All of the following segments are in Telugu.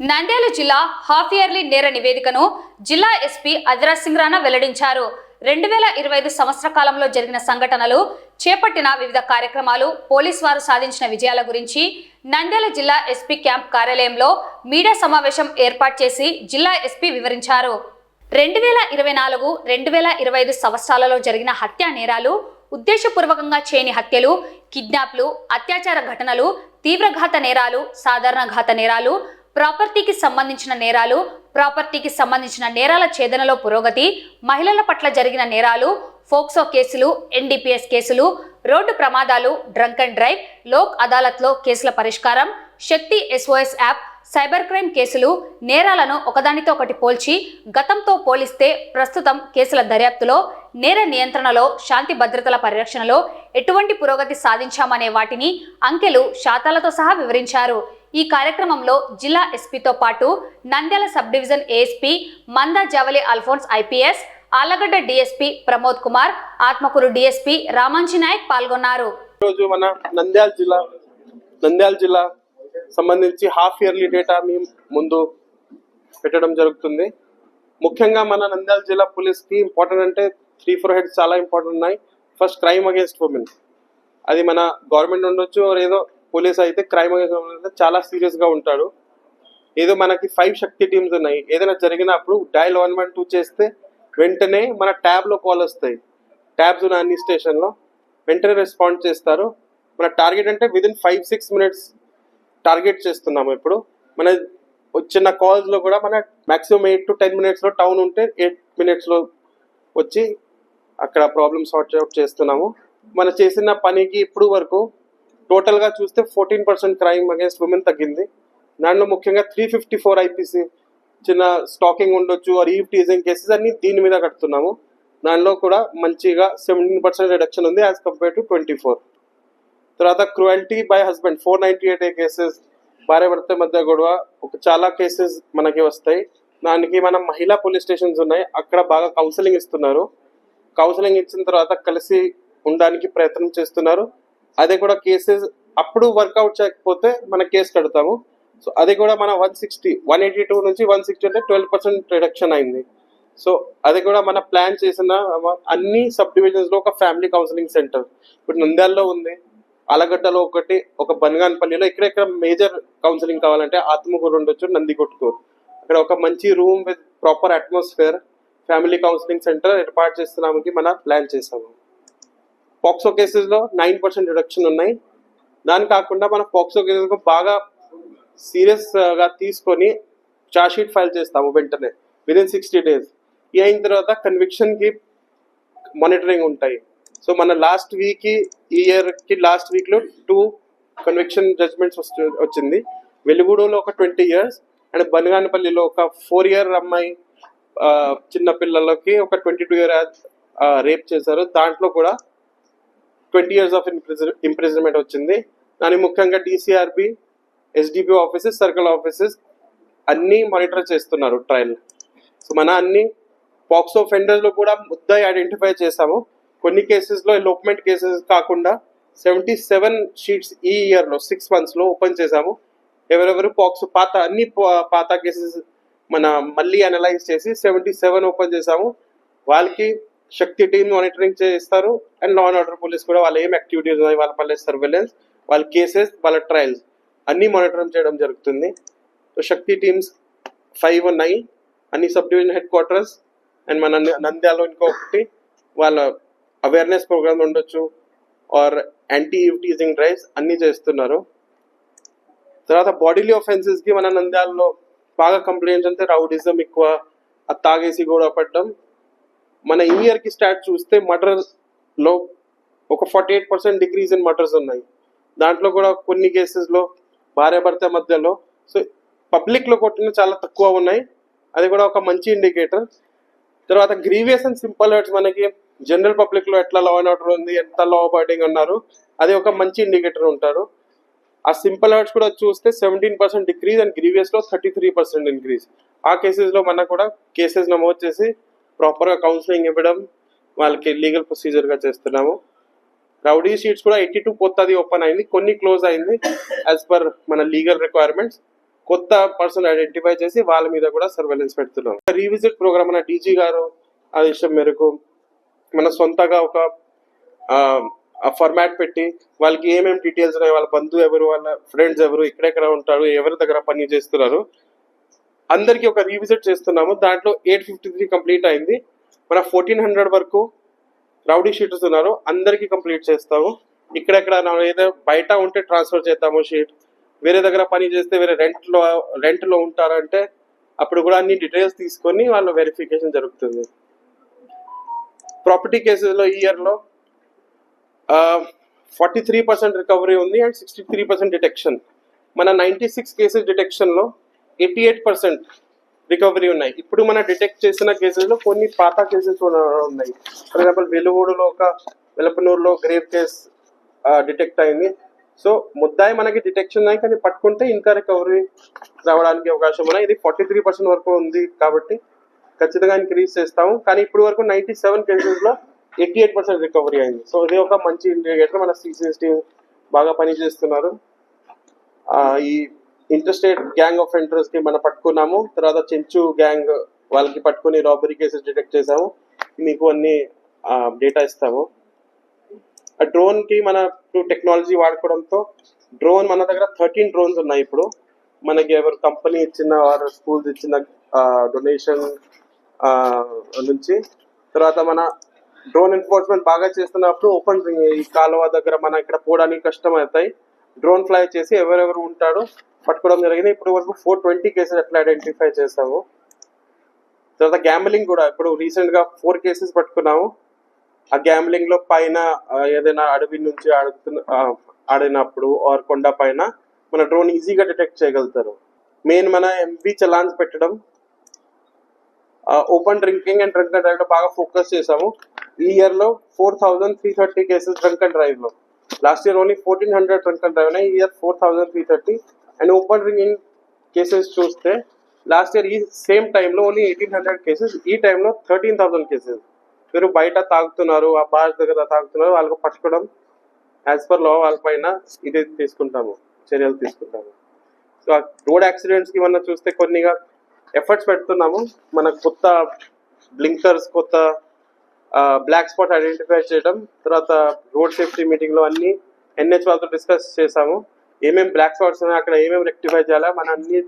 నంద్యాల జిల్లా హాఫ్ ఇయర్లీ నేర నివేదికను జిల్లా ఎస్పీ అదిరాజ్ సింగ్ రాణా వెల్లడించారు. రెండు వేల ఇరవై ఐదు సంవత్సర కాలంలో జరిగిన సంఘటనలు చేపట్టిన వివిధ కార్యక్రమాలు పోలీస్ వారు సాధించిన విజయాల గురించి నంద్యాల జిల్లా ఎస్పీ క్యాంప్ కార్యాలయంలో మీడియా సమావేశం ఏర్పాటు చేసి జిల్లా ఎస్పీ వివరించారు. రెండు వేల ఇరవై నాలుగు రెండు వేల ఇరవై ఐదు సంవత్సరాలలో జరిగిన హత్యా నేరాలు ఉద్దేశపూర్వకంగా చేయని హత్యలు కిడ్నాప్లు అత్యాచార ఘటనలు తీవ్రఘాత నేరాలు సాధారణ ఘాత నేరాలు ప్రాపర్టీకి సంబంధించిన నేరాలు ప్రాపర్టీకి సంబంధించిన నేరాల ఛేదనలో పురోగతి మహిళల పట్ల జరిగిన నేరాలు ఫోక్సో కేసులు ఎన్డీపీఎస్ కేసులు రోడ్డు ప్రమాదాలు డ్రంక్ అండ్ డ్రైవ్ లోక్ అదాలత్లో కేసుల పరిష్కారం Shakti SOS app cyber crime కేసులు నేరాలను ఒకదానితో ఒకటి పోల్చి గతంతో పోలిస్తే ప్రస్తుతం కేసుల దర్యాప్తులో నేర నియంత్రణలో శాంతి భద్రతల పరిరక్షణలో ఎటువంటి పురోగతి సాధించామనే వాటిని అంకెలు శాతాలతో సహా వివరించారు. ఈ కార్యక్రమంలో జిల్లా ఎస్పీతో పాటు Nandyal sub division ASP Manda Javali Alphonse IPS Allagadda DSP Pramod Kumar Atmakur DSP Ramanchi Nayak పాల్గొన్నారు. రోజు మన నంద్యాల జిల్లా నంద్యాల జిల్లా సంబంధించి హాఫ్ ఇయర్లీ డేటా మేము ముందు పెట్టడం జరుగుతుంది. ముఖ్యంగా మన నంద్యాల జిల్లా పోలీస్కి ఇంపార్టెంట్ అంటే త్రీ ఫోర్ హెడ్స్ చాలా ఇంపార్టెంట్ ఉన్నాయి. ఫస్ట్ క్రైమ్ అగేన్స్ట్ ఉమెన్ అది మన గవర్నమెంట్ ఉండొచ్చు ఏదో పోలీస్ అయితే క్రైమ్ చాలా సీరియస్ అయితే చాలా సీరియస్గా ఉంటాడు. ఏదో మనకి ఫైవ్ శక్తి టీమ్స్ ఉన్నాయి. ఏదైనా జరిగినప్పుడు డైల్ వన్ వన్ టూ చేస్తే వెంటనే మన ట్యాబ్లో కాల్ వస్తాయి. ట్యాబ్స్ ఉన్న అన్ని స్టేషన్లో వెంటనే రెస్పాండ్ చేస్తారు. మన టార్గెట్ అంటే within five six minutes target చేస్తున్నాము ఇప్పుడు. మన వచ్చిన కాల్స్లో కూడా మన మాక్సిమం ఎయిట్ టు టెన్ మినిట్స్లో టౌన్ ఉంటే ఎయిట్ మినిట్స్లో వచ్చి అక్కడ ప్రాబ్లమ్ సార్ట్ అవుట్ చేస్తున్నాము. మన చేసిన పనికి ఇప్పుడు వరకు టోటల్గా చూస్తే fourteen percent crime against women తగ్గింది. దాంట్లో ముఖ్యంగా త్రీ ఫిఫ్టీ ఫోర్ ఐపీసీ చిన్న స్టాకింగ్ ఉండొచ్చు ఆర్ ఈవ్ టీజింగ్ కేసెస్ అన్ని దీని మీద కడుతున్నాము. దానిలో కూడా మంచిగా సెవెంటీన్ పర్సెంట్ రిడక్షన్ ఉంది as compare to twenty four తర్వాత cruelty by husband four ninety eight cases భార్య భర్త మధ్య గొడవ ఒక చాలా కేసెస్ మనకి వస్తాయి. దానికి మనం మహిళా పోలీస్ స్టేషన్స్ ఉన్నాయి అక్కడ బాగా కౌన్సిలింగ్ ఇస్తున్నారు. కౌన్సిలింగ్ ఇచ్చిన తర్వాత కలిసి ఉండడానికి ప్రయత్నం చేస్తున్నారు. అదే కూడా కేసెస్ అప్పుడు వర్కౌట్ చేయకపోతే మన కేసు కడతాము. సో అది కూడా మన one sixty one eighty two నుంచి వన్ సిక్స్టీ అంటే ట్వెల్వ్ పర్సెంట్ రిడక్షన్ అయింది. సో అది కూడా మన ప్లాన్ చేసిన అన్ని సబ్ డివిజన్స్లో ఒక ఫ్యామిలీ కౌన్సిలింగ్ సెంటర్ ఇప్పుడు నంద్యాలలో ఉంది. ఆలగడ్డలో ఒకటి ఒక బనగానపల్లిలో ఇక్కడెక్కడ మేజర్ కౌన్సిలింగ్ కావాలంటే ఆత్మకూరు ఉండొచ్చు నందికొట్టుకూరు అక్కడ ఒక మంచి room with proper atmosphere family counselling centre ఏర్పాటు చేస్తున్నామని మన ప్లాన్ చేసాము పాక్సో కేసెస్లో నైన్ పర్సెంట్ రిడక్షన్ ఉన్నాయి. దాని కాకుండా మన పాక్సో కేసెస్ బాగా సీరియస్గా తీసుకొని చార్జ్ షీట్ ఫైల్ చేస్తాము వెంటనే విదిన్ సిక్స్టీ డేస్ ఈ అయిన తర్వాత కన్విక్షన్కి మానిటరింగ్ ఉంటాయి. సో మన లాస్ట్ వీక్ ఈ ఇయర్కి లాస్ట్ వీక్లో టూ కన్విక్షన్ జడ్జ్మెంట్స్ వచ్చింది. వెలుగుడులో ఒక ట్వంటీ ఇయర్స్ అండ్ బనగానపల్లిలో ఒక ఫోర్ ఇయర్ అమ్మాయి చిన్న పిల్లలకి ఒక ట్వంటీ టూ ఇయర్ రేప్ చేశారు. దాంట్లో కూడా ట్వంటీ ఇయర్స్ ఆఫ్ ఇంప్రిజన్మెంట్ వచ్చింది. దాని ముఖ్యంగా DCRB SDP offices circle offices అన్నీ మానిటర్ చేస్తున్నారు ట్రయల్ సో మన అన్ని పాక్సో ఆఫ్లో కూడా ముద్దాయి ఐడెంటిఫై చేసాము కొన్ని కేసెస్లో ఎలోప్మెంట్ కేసెస్ కాకుండా సెవెంటీ సెవెన్ షీట్స్ ఈ ఇయర్లో సిక్స్ మంత్స్లో ఓపెన్ చేసాము ఎవరెవరు పాక్స్ పాత అన్ని పా- పాత కేసెస్ మన మళ్ళీ అనలైజ్ చేసి సెవెంటీ సెవెన్ ఓపెన్ చేసాము వాళ్ళకి శక్తి టీమ్ మానిటరింగ్ చేస్తారు and law and order police కూడా వాళ్ళు ఏం యాక్టివిటీస్ ఉన్నాయి వాళ్ళ పల్లె సర్వేలెన్స్ వాళ్ళ కేసెస్ వాళ్ళ ట్రయల్స్ అన్నీ మానిటరింగ్ చేయడం జరుగుతుంది. సో శక్తి టీమ్స్ ఫైవ్ ఉన్నాయి. అన్ని sub division head quarters and మన నంద్య- నంద్యాలలో ఇంకొకటి వాళ్ళ అవేర్నెస్ ప్రోగ్రామ్ ఉండొచ్చు. ఆర్ యాంటీ టీజింగ్ డ్రైవ్స్ అన్ని చేస్తున్నారు. తర్వాత బాడీలీ ఆఫెన్సెస్కి మన నంద్యాలలో బాగా కంప్లైంట్స్ అంటే రౌడిజం ఎక్కువ తాగేసి గొడవ పడడం మన ఈ ఇయర్కి స్టార్ట్ చూస్తే మర్డర్లో ఒక forty eight percent decrease in murders ఉన్నాయి. దాంట్లో కూడా కొన్ని కేసెస్లో మధ్యలో సో పబ్లిక్లో కొట్టిన చాలా తక్కువ ఉన్నాయి. అది కూడా ఒక మంచి ఇండికేటర్ తర్వాత గ్రీవియస్ అండ్ సింపుల్ హర్ట్స్ మనకి జనరల్ పబ్లిక్లో ఎట్లా లా అండ్ ఆర్డర్ ఉంది ఎంత లా అబైడింగ్ అన్నారు అది ఒక మంచి ఇండికేటర్ ఉంటారు. ఆ సింపుల్ హర్ట్స్ కూడా చూస్తే సెవెంటీన్ పర్సెంట్ డిక్రీజ్ అండ్ గ్రీవియస్లో థర్టీ త్రీ పర్సెంట్ ఇంక్రీజ్ ఆ కేసెస్లో మనకు కూడా కేసెస్ నమోదు చేసి ప్రాపర్గా కౌన్సిలింగ్ ఇవ్వడం వాళ్ళకి లీగల్ ప్రొసీజర్గా చేస్తున్నాము. రౌడీ షీట్స్ కూడా ఎయిటీ టూ కొత్తది ఓపెన్ అయింది. కొన్ని క్లోజ్ అయింది యాజ్ పర్ మన లీగల్ రిక్వైర్మెంట్స్ కొత్త పర్సన్ ఐడెంటిఫై చేసి వాళ్ళ మీద కూడా సర్వేలెన్స్ పెడుతున్నాం రీవిజిట్ ప్రోగ్రామ్ మన డీజీ గారు ఆదేశం మేరకు మన సొంతగా ఒక ఫార్మాట్ పెట్టి వాళ్ళకి ఏమేమి డీటెయిల్స్ ఉన్నాయి వాళ్ళ బంధువు ఎవరు వాళ్ళ ఫ్రెండ్స్ ఎవరు ఎక్కడెక్కడ ఉంటారు ఎవరి దగ్గర పని చేస్తున్నారు అందరికీ ఒక రీవిజిట్ చేస్తున్నాము. దాంట్లో ఎయిట్ ఫిఫ్టీ త్రీ కంప్లీట్ అయింది. మన ఫోర్టీన్ హండ్రెడ్ వరకు రౌడీ షీటర్స్ ఉన్నారు. అందరికీ కంప్లీట్ చేస్తాము. ఇక్కడెక్కడ నా ఏదో బయట ఉంటే ట్రాన్స్ఫర్ చేద్దాము షీట్. వేరే దగ్గర పని చేస్తే వేరే రెంట్లో రెంట్లో ఉంటారంటే అప్పుడు కూడా అన్ని డీటెయిల్స్ తీసుకొని వాళ్ళ వెరిఫికేషన్ జరుగుతుంది. ప్రాపర్టీ కేసెస్లో ఈ ఇయర్లో ఫార్టీ త్రీ పర్సెంట్ రికవరీ ఉంది and sixty three percent detection మన నైంటీ సిక్స్ కేసెస్ డిటెక్షన్లో ఎయిటీ ఎయిట్ పర్సెంట్ రికవరీ ఉన్నాయి. ఇప్పుడు మన డిటెక్ట్ చేసిన కేసెస్లో కొన్ని పాత కేసెస్ ఉన్నాయి. ఫర్ ఎగ్జాంపుల్ వెలుగూడులో ఒక వెలపనూరులో గ్రేవ్ కేస్ డిటెక్ట్ అయింది. సో ముద్దాయి మనకి డిటెక్షన్ ఉన్నాయి కానీ పట్టుకుంటే ఇంకా రికవరీ రావడానికి అవకాశం ఉన్నాయి. ఇది ఫార్టీ త్రీ పర్సెంట్ వరకు ఉంది కాబట్టి ఖచ్చితంగా ఇంక్రీజ్ చేస్తాము. కానీ ఇప్పుడు వరకు నైంటీ సెవెన్ కేసెస్లో ఎయిటీ ఎయిట్ పర్సెంట్ రికవరీ అయింది. సో ఇది ఒక మంచి ఇండికేటర్. మన సిసిఎస్ బాగా పనిచేస్తున్నారు. ఈ ఇంటర్స్టేట్ గ్యాంగ్ ఆఫ్ ఎంటర్స్కి మనం పట్టుకున్నాము. తర్వాత చెంచు గ్యాంగ్ వాళ్ళకి పట్టుకుని రాబరీ కేసెస్ డిటెక్ట్ చేసాము మీకు అన్ని డేటా ఇస్తాము. ఆ డ్రోన్కి మన టెక్నాలజీ వాడుకోవడంతో డ్రోన్ మన దగ్గర థర్టీన్ డ్రోన్స్ ఉన్నాయి ఇప్పుడు. మనకి ఎవరు కంపెనీ ఇచ్చిన వారు స్కూల్స్ ఇచ్చిన డొనేషన్ నుంచి. తర్వాత మన డ్రోన్ ఎన్ఫోర్స్మెంట్ బాగా చేస్తున్నప్పుడు ఓపెన్ ఈ కాలువ దగ్గర మన ఇక్కడ పోవడానికి కష్టం అవుతాయి డ్రోన్ ఫ్లై చేసి ఎవరెవరు ఉంటాడో పట్టుకోవడం జరిగింది. ఇప్పుడు వరకు ఫోర్ ట్వంటీ కేసెస్ ఎట్లా ఐడెంటిఫై చేసాము తర్వాత గ్యాంబ్లింగ్ కూడా ఇప్పుడు రీసెంట్గా ఫోర్ కేసెస్ పట్టుకున్నాము. ఆ గ్యాంబ్లింగ్లో పైన ఏదైనా అడవి నుంచి ఆడుతున్న ఆడినప్పుడు ఆర్ కొండ పైన మన డ్రోన్ ఈజీగా డిటెక్ట్ చేయగలుగుతారు. మెయిన్ మన ఎంపీ చలాన్స్ పెట్టడం open drinking and drunk and డ్రైవ్లో బాగా ఫోకస్ చేసాము ఈ ఇయర్లో four thousand three thirty cases drunk and డ్రైవ్లో. Last year only fourteen hundred drunk and drive ఈ year four thousand three thirty and open drinking cases చూస్తే లాస్ట్ ఇయర్ ఈ సేమ్ టైంలో ఓన్లీ ఎయిటీన్ హండ్రెడ్ కేసెస్ ఈ టైంలో థర్టీన్ థౌసండ్ కేసెస్ మీరు బయట తాగుతున్నారు ఆ బార్ దగ్గర తాగుతున్నారు వాళ్ళకు పట్టుకోవడం యాజ్ పర్ లా వాళ్ళ పైన ఇది తీసుకుంటాము చర్యలు తీసుకుంటాము. సో రోడ్ యాక్సిడెంట్స్కి మనం చూస్తే కొన్నిగా ఎఫర్ట్స్ పెడుతున్నాము. మన కొత్త బ్లింకర్స్ కొత్త బ్లాక్ స్పాట్ ఐడెంటిఫై చేయడం తర్వాత రోడ్ సేఫ్టీ మీటింగ్లో అన్నీ అన్ని ఎన్హెచ్ వాళ్ళతో డిస్కస్ చేశాము ఏమేమి బ్లాక్ స్పాట్స్ ఉన్నాయి అక్కడ ఏమేమి రెక్టిఫై చేయాలా మన అన్ని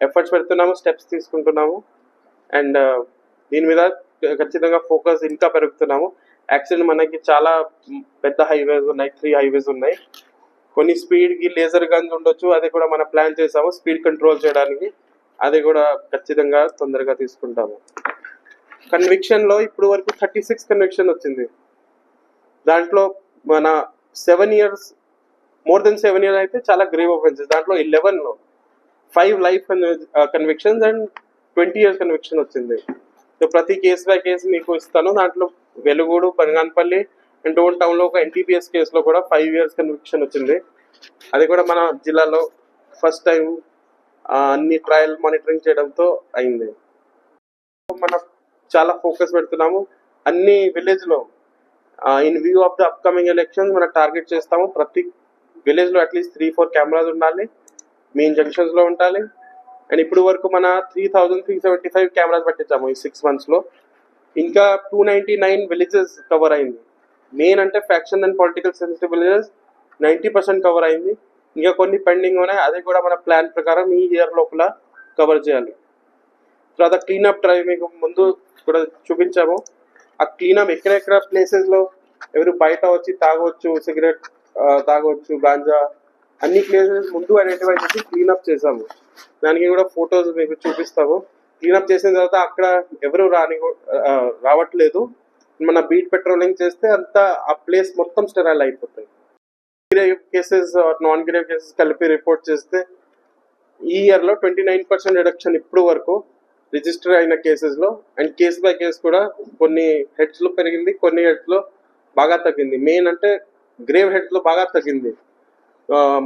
ఎఫర్ట్స్ పెడుతున్నాము స్టెప్స్ తీసుకుంటున్నాము. అండ్ uh, దీని మీద ఖచ్చితంగా ఫోకస్ ఇంకా పెరుగుతున్నాము. యాక్చువల్లీ మనకి చాలా పెద్ద హైవేస్ ఉన్నాయి త్రీ హైవేస్ ఉన్నాయి. కొన్ని స్పీడ్కి లేజర్ గన్స్ ఉండొచ్చు అది కూడా మనం ప్లాన్ చేసాము స్పీడ్ కంట్రోల్ చేయడానికి. అది కూడా ఖచ్చితంగా తొందరగా తీసుకుంటాము. కన్విక్షన్లో ఇప్పుడు వరకు థర్టీ సిక్స్ కన్విక్షన్ వచ్చింది. దాంట్లో మన seven years more than seven year అయితే చాలా గ్రేవ్ ఒఫెన్సెస్ దాంట్లో eleven five life convictions and twenty years conviction వచ్చింది. సో ప్రతి కేసు బై కేసు మీకు ఇస్తాను. దాంట్లో వెలుగుడు బనగానపల్లి అండ్ ఓల్డ్ టౌన్లో ఒక ఎన్టీపీఎస్ కేసులో కూడా ఫైవ్ ఇయర్స్ కన్విక్షన్ వచ్చింది. అది కూడా మన జిల్లాలో ఫస్ట్ టైం అన్ని ట్రయల్ మానిటరింగ్ చేయడంతో అయింది. మనం చాలా ఫోకస్ పెడుతున్నాము. అన్ని విలేజ్లో in view of the upcoming elections మనం టార్గెట్ చేస్తాము. ప్రతి విలేజ్లో at least three four cameras ఉండాలి. మెయిన్ జంక్షన్స్లో ఉండాలి. అండ్ ఇప్పుడు వరకు మన three thousand three seventy five cameras పెట్టించాము ఈ సిక్స్ మంత్స్లో. ఇంకా two ninety nine villages cover అయింది. మెయిన్ అంటే faction and political sensitive villages ninety percent cover అయింది. ఇంకా కొన్ని పెండింగ్ ఉన్నాయి. అది కూడా మన ప్లాన్ ప్రకారం ఈ ఇయర్ లోపల కవర్ చేయాలి. తర్వాత క్లీనప్ డ్రైవ్ మీకు ముందు కూడా చూపించాము. ఆ క్లీనప్ ఎక్కడెక్కడ ప్లేసెస్లో ఎవరు బయట వచ్చి తాగొచ్చు సిగరెట్ తాగొచ్చు గాంజా అన్ని ప్లేసెస్ ముందు ఐడెంటిఫై చేసి క్లీనప్ చేసాము. దానికి కూడా ఫొటోస్ మీకు చూపిస్తాము. క్లీనప్ చేసిన తర్వాత అక్కడ ఎవరు రాని రావట్లేదు. మన బీట్ పెట్రోలింగ్ చేస్తే అంతా ఆ ప్లేస్ మొత్తం స్టెరైల్ అయిపోతాయి. Grave cases non grave cases కలిపి రిపోర్ట్ చేస్తే ఈ ఇయర్లో ట్వంటీ నైన్ పర్సెంట్ రిడక్షన్ ఇప్పుడు వరకు రిజిస్టర్ అయిన కేసెస్లో అండ్ కేస్ బై కేస్ కూడా కొన్ని హెడ్స్లో పెరిగింది కొన్ని హెడ్స్లో బాగా తగ్గింది. మెయిన్ అంటే గ్రేవ్ హెడ్స్లో బాగా తగ్గింది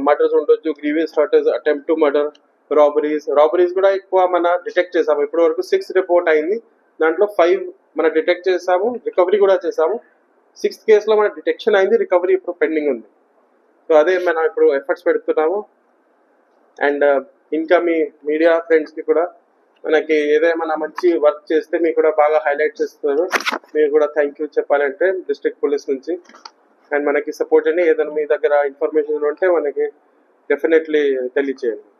మర్డర్స్ ఉండొచ్చు grievous hurts attempt to murder robberies robberies కూడా ఎక్కువ మన డిటెక్ట్ చేసాము ఇప్పటి వరకు సిక్స్ రిపోర్ట్ అయింది. దాంట్లో ఫైవ్ మన డిటెక్ట్ చేసాము రికవరీ కూడా చేసాము సిక్స్త్ కేసులో మన డిటెక్షన్ అయింది రికవరీ ఇప్పుడు పెండింగ్ ఉంది. సో అదే మనం ఇప్పుడు ఎఫర్ట్స్ పెడుతున్నాము. అండ్ ఇంకా మీ మీడియా ఫ్రెండ్స్కి కూడా మనకి ఏదేమైనా మంచి వర్క్ చేస్తే మీకు కూడా బాగా హైలైట్ చేస్తున్నారు. మీకు కూడా థ్యాంక్ యూ చెప్పాలంటే డిస్ట్రిక్ట్ పోలీస్ నుంచి. అండ్ మనకి సపోర్ట్ అని ఏదైనా మీ దగ్గర ఇన్ఫర్మేషన్ ఉంటే మనకి డెఫినెట్లీ తెలియచేయండి.